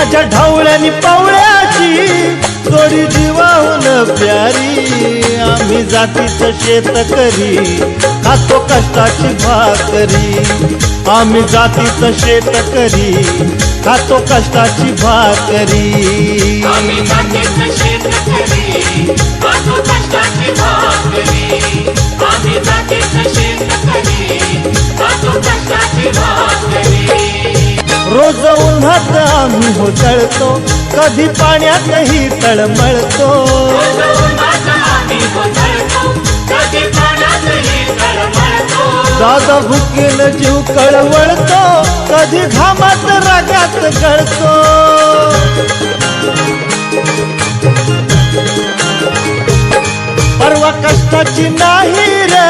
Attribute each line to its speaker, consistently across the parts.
Speaker 1: माझ्या ढवळ्यानी पावळ्याची जोडी जीवाहून प्यारी. आम्ही जातीचं शेतकरी खातो कष्टाची भाकरी. आम्ही जातीचं शेतकरी खातो कष्टाची भाकरी.
Speaker 2: आम्ही जातीचं शेतकरी
Speaker 1: रोज उन्हात आम्ही हो जळतो कधी पाण्यातही तळमळतो. दादा भुकेन जीव कळवळतो. कधी घामात रागात गळतो. परवा कष्टाची नाही रे.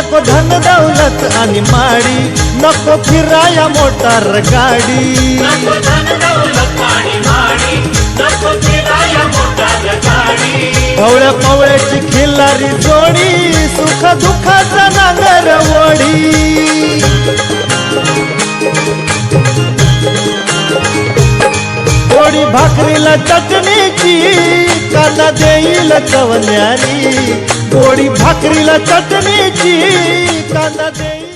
Speaker 1: नको धन दौलत आणि माडी नको फिराया मोटार गाडी. पवळ्या पवळ्याची खिल्लारी जोडी सुख दुःखाचा नांगर वडी गोडी भाकरीला चटणीची कांदा देईल चवण्यारी थोडी भाकरीला चटणीची कांदा दे.